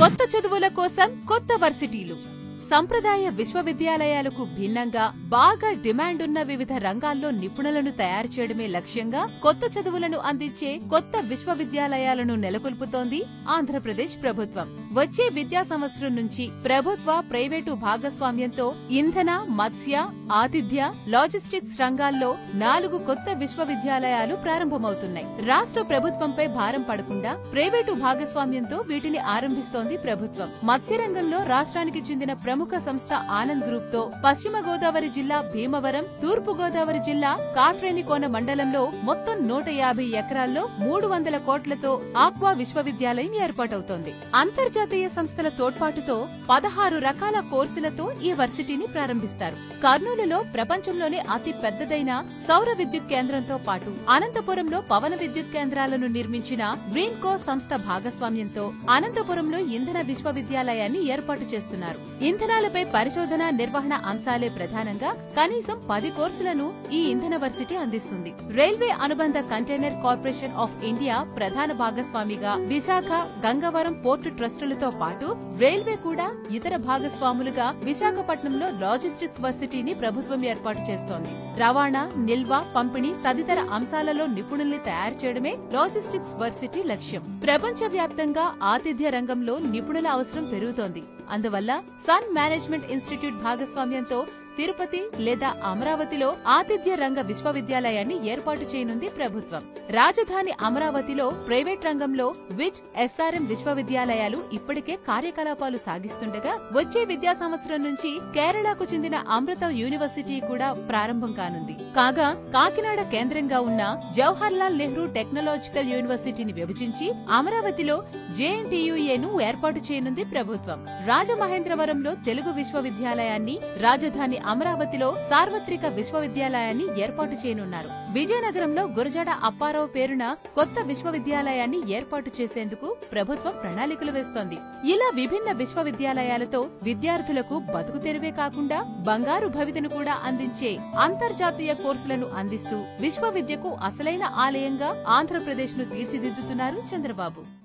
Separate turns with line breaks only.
కొత్త చదువుల కోసం కొత్త వర్సిటీలు. సంప్రదాయ విశ్వవిద్యాలయాలకు భిన్నంగా బాగా డిమాండ్ ఉన్న వివిధ రంగాల్లో నిపుణులను తయారు చేయడమే లక్ష్యంగా కొత్త చదువులను అందించే కొత్త విశ్వవిద్యాలయాలను నెలకొల్పుతోంది ఆంధ్రప్రదేశ్ ప్రభుత్వం. వచ్చే విద్యా సంవత్సరం నుంచి ప్రభుత్వ ప్రైవేటు భాగస్వామ్యంతో ఇంధన మత్స్య ఆతిథ్య లాజిస్టిక్స్ రంగాల్లో నాలుగు కొత్త విశ్వవిద్యాలయాలు ప్రారంభమవుతున్నాయి. రాష్ట్ర ప్రభుత్వంపై భారం పడకుండా ప్రైవేటు భాగస్వామ్యంతో వీటిని ఆరంభిస్తోంది ప్రభుత్వం. మత్స్య రంగంలో రాష్ట్రానికి చెందిన ప్రముఖ సంస్థ ఆనంద్ గ్రూప్తో పశ్చిమ గోదావరి జిల్లా భీమవరం తూర్పు గోదావరి జిల్లా కాట్రేనికోన మండలంలో మొత్తం నూట యాభై ఎకరాల్లో మూడు వందల కోట్లతో ఆక్వా విశ్వవిద్యాలయం ఏర్పాటవుతోంది. అంతర్జాతీయ సంస్థల తోడ్పాటుతో పదహారు రకాల కోర్సులతో ఈ వర్సిటీని ప్రారంభిస్తారు. కర్నూలులో ప్రపంచంలోనే అతి పెద్దదైన సౌర విద్యుత్ కేంద్రంతో పాటు అనంతపురంలో పవన విద్యుత్ కేంద్రాలను నిర్మించిన గ్రీన్కో సంస్థ భాగస్వామ్యంతో అనంతపురంలో ఇంధన విశ్వవిద్యాలయాన్ని ఏర్పాటు చేస్తున్నారు. ఇంధనాలపై పరిశోధన నిర్వహణ అంశాలే ప్రధానంగా కనీసం పది కోర్సులను ఈ ఇంధన వర్సిటీ అందిస్తుంది. రైల్వే అనుబంధ కంటైనర్ కార్పొరేషన్ ఆఫ్ ఇండియా ప్రధాన భాగస్వామిగా విశాఖ గంగవరం పోర్టు వనరులతో పాటు రైల్వే కూడా ఇతర భాగస్వాములుగా విశాఖపట్నంలో లాజిస్టిక్స్ వర్సిటీని ప్రభుత్వం ఏర్పాటు చేస్తోంది. రవాణా నిల్వ పంపిణీ తదితర అంశాలలో నిపుణుల్ని తయారు చేయడమే లాజిస్టిక్స్ వర్సిటీ లక్ష్యం. ప్రపంచ వ్యాప్తంగా ఆతిథ్య రంగంలో నిపుణుల అవసరం పెరుగుతోంది. అందువల్ల సన్ మేనేజ్మెంట్ ఇన్స్టిట్యూట్ భాగస్వామ్యంతో తిరుపతి లేదా అమరావతిలో ఆతిథ్య రంగ విశ్వవిద్యాలయాన్ని ఏర్పాటు చేయనుంది ప్రభుత్వం. రాజధాని అమరావతిలో ప్రైవేట్ రంగంలో విచ్ ఎస్ఆర్ఎం విశ్వవిద్యాలయాలు ఇప్పటికే కార్యకలాపాలు సాగిస్తుండగా వచ్చే విద్యా సంవత్సరం నుంచి కేరళకు చెందిన అమృత యూనివర్సిటీ కూడా ప్రారంభం కానుంది. కాగా కాకినాడ కేంద్రంగా ఉన్న జవహర్ లాల్ నెహ్రూ టెక్నాలజికల్ యూనివర్సిటీని విభజించి అమరావతిలో జేఎన్టీయుఏను ఏర్పాటు చేయనుంది ప్రభుత్వం. రాజమహేంద్రవరంలో తెలుగు విశ్వవిద్యాలయాన్ని రాజధాని అమరావతిలో సార్వత్రిక విశ్వవిద్యాలయాన్ని ఏర్పాటు చేయనున్నారు. విజయనగరంలో గురజాడ అప్పారావు పేరున కొత్త విశ్వవిద్యాలయాన్ని ఏర్పాటు చేసేందుకు ప్రభుత్వం ప్రణాళికలు వేస్తోంది. ఇలా విభిన్న విశ్వవిద్యాలయాలతో విద్యార్థులకు బతుకు తెరువే కాకుండా బంగారు భవితను కూడా అందించే అంతర్జాతీయ కోర్సులను అందిస్తూ విశ్వవిద్యకు అసలైన ఆలయంగా ఆంధ్రప్రదేశ్ను తీర్చిదిద్దుతున్నారు చంద్రబాబు.